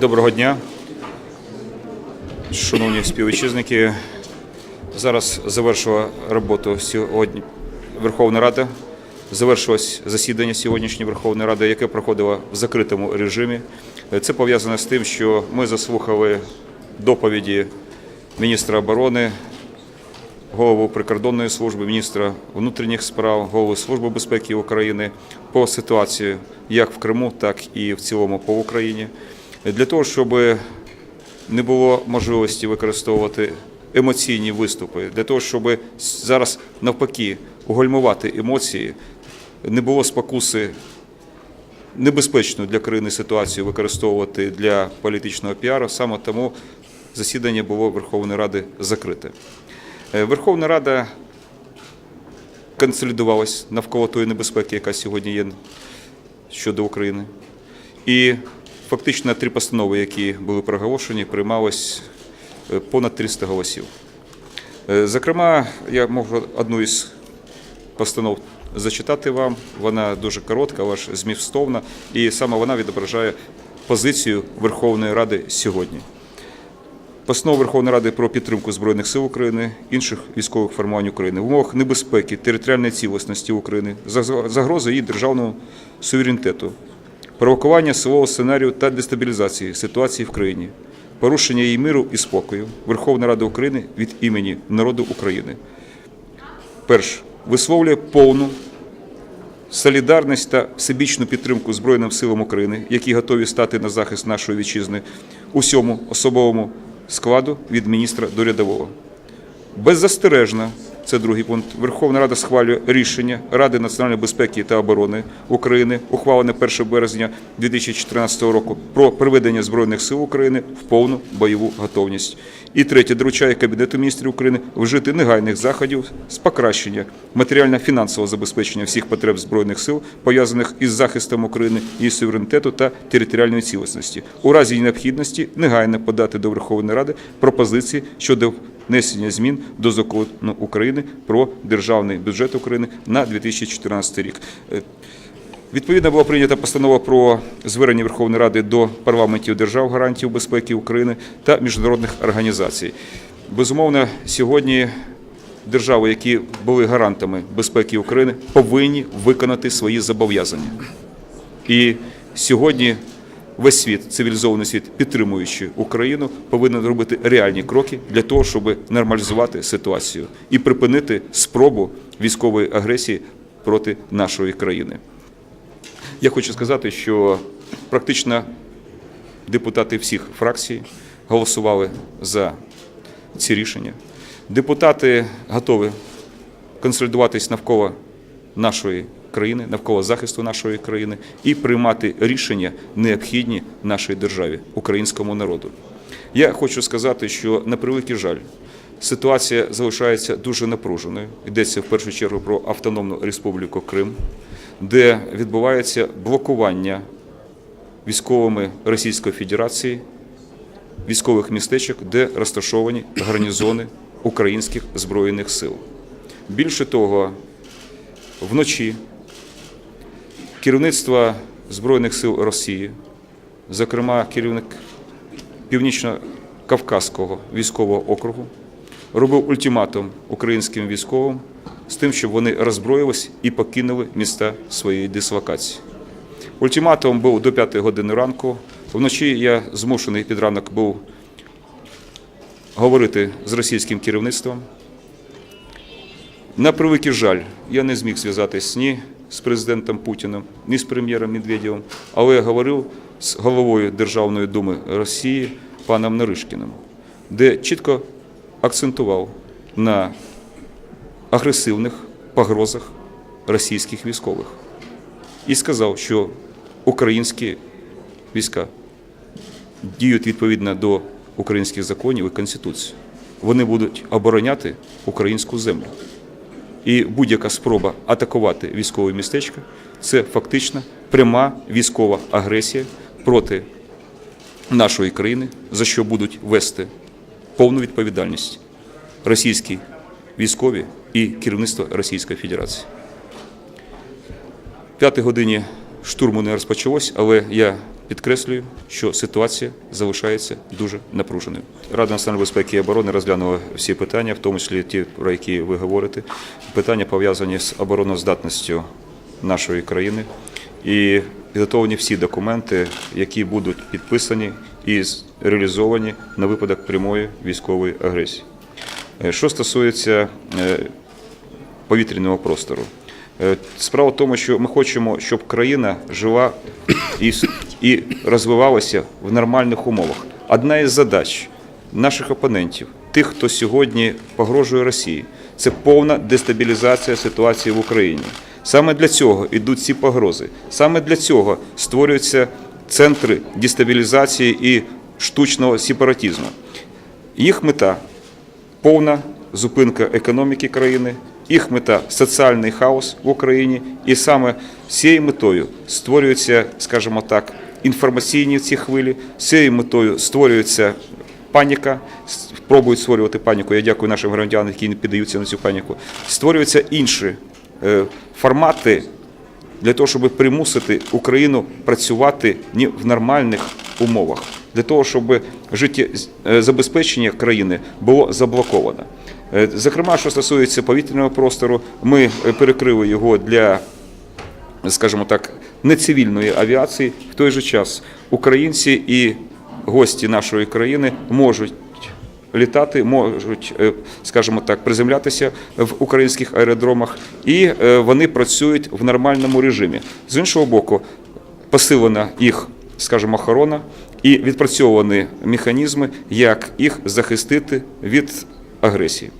Доброго дня, шановні співвітчизники. Зараз завершила роботу сьогодні Верховна Рада. Завершилось засідання сьогоднішньої Верховної Ради, яке проходило в закритому режимі. Це пов'язано з тим, що ми заслухали доповіді міністра оборони, голову прикордонної служби, міністра внутрішніх справ, голову Служби безпеки України по ситуації як в Криму, так і в цілому по Україні, для того, щоб не було можливості використовувати емоційні виступи, для того, щоб зараз навпаки угальмувати емоції, не було спокуси небезпечну для країни ситуацію використовувати для політичного піару. Саме тому засідання було Верховної Ради закрите. Е, Верховна Рада консолідувалась навколо тої небезпеки, яка сьогодні є щодо України. І фактично три постанови, які були проголошені, приймалось е, понад 300 голосів. Е, Зокрема, я можу одну із постанов зачитати вам. Вона дуже коротка, але змістовна, і саме вона відображає позицію Верховної Ради сьогодні. Постанова Верховної Ради про підтримку Збройних сил України, інших військових формувань України в умовах небезпеки, територіальної цілісності України, загрози її державному суверенітету, провокування силового сценарію та дестабілізації ситуації в країні, порушення її миру і спокою Верховна Рада України від імені народу України. Перш висловлює повну солідарність та всебічну підтримку Збройним силам України, які готові стати на захист нашої вітчизни усьому особовому складу від міністра до рядового. Беззастережно, це другий пункт. Верховна Рада схвалює рішення Ради національної безпеки та оборони України, ухвалене 1 березня 2014 року, про приведення збройних сил України в повну бойову готовність. І третє доручає Кабінету міністрів України вжити негайних заходів з покращення матеріально-фінансового забезпечення всіх потреб збройних сил, пов'язаних із захистом України, її суверенітету та територіальної цілісності. У разі необхідності негайно подати до Верховної Ради пропозиції щодо внесення змін до закону України про державний бюджет України на 2014 рік. Е, Відповідно була прийнята постанова про звернення Верховної Ради до парламентів держав гарантів безпеки України та міжнародних організацій. Безумовно, сьогодні держави, які були гарантами безпеки України, повинні виконати свої зобов'язання. І сьогодні весь світ, цивілізований світ, підтримуючи Україну, повинен робити реальні кроки для того, щоб нормалізувати ситуацію і припинити спробу військової агресії проти нашої країни. Я хочу сказати, що практично депутати всіх фракцій голосували за ці рішення. Депутати готові консолідуватись навколо нашої країни, навколо захисту нашої країни і приймати рішення необхідні нашій державі, українському народу. Я хочу сказати, що на превеликий жаль, ситуація залишається дуже напруженою. Йдеться в першу чергу про Автономну Республіку Крим, де відбувається блокування військовими Російської Федерації військових містечок, де розташовані гарнізони українських збройних сил. Більше того, вночі керівництво Збройних сил Росії, зокрема керівник Північно-Кавказського військового округу, робив ультиматум українським військовим з тим, щоб вони роззброїлись і покинули міста своєї дислокації. Ультиматум був до 5 години ранку. Вночі я змушений під ранок був говорити з російським керівництвом. На превеликий жаль, я не зміг зв'язатись ні з президентом Путіним, ні з прем'єром Медведєвим, але я говорив з головою Державної думи Росії паном Наришкіним, де чітко акцентував на агресивних погрозах російських військових і сказав, що українські війська діють відповідно до українських законів і конституції. Вони будуть обороняти українську землю. І будь-яка спроба атакувати військове містечко це фактично пряма військова агресія проти нашої країни, за що будуть вести повну відповідальність російські військові і керівництво Російської Федерації. П'ятій годині штурму не розпочалось, але я підкреслюю, що ситуація залишається дуже напруженою. Рада національної безпеки і оборони розглянула всі питання, в тому числі ті, про які ви говорите. Питання пов'язані з обороноздатністю нашої країни і підготовлені всі документи, які будуть підписані і реалізовані на випадок прямої військової агресії. Е, Що стосується е, повітряного простору. Е, Справа в тому, що ми хочемо, щоб країна жила і, і розвивалася в нормальних умовах. Одна із задач наших опонентів, тих, хто сьогодні погрожує Росії, це повна дестабілізація ситуації в Україні. Саме для цього йдуть ці погрози. Саме для цього створюються центри дестабілізації і штучного сепаратизму. Їх мета повна зупинка економіки країни, їх мета соціальний хаос в Україні, і саме з цією метою створюються, скажімо так, інформаційні ці хвилі, цією метою створюється паніка, пробують створювати паніку. Я дякую нашим громадянам, які не піддаються на цю паніку. Створюються інші е, формати для того, щоб примусити Україну працювати в нормальних умовах, для того, щоб життєзабезпечення країни було заблоковано. Е, Зокрема, що стосується повітряного простору, ми е, перекрили його для скажімо так, нецивільної авіації. В той же час українці і гості нашої країни можуть літати, можуть, е, скажімо так, приземлятися в українських аеродромах, і вони працюють в нормальному режимі. З іншого боку, посилена їх, скажімо, охорона і відпрацьовані механізми, як їх захистити від агресії.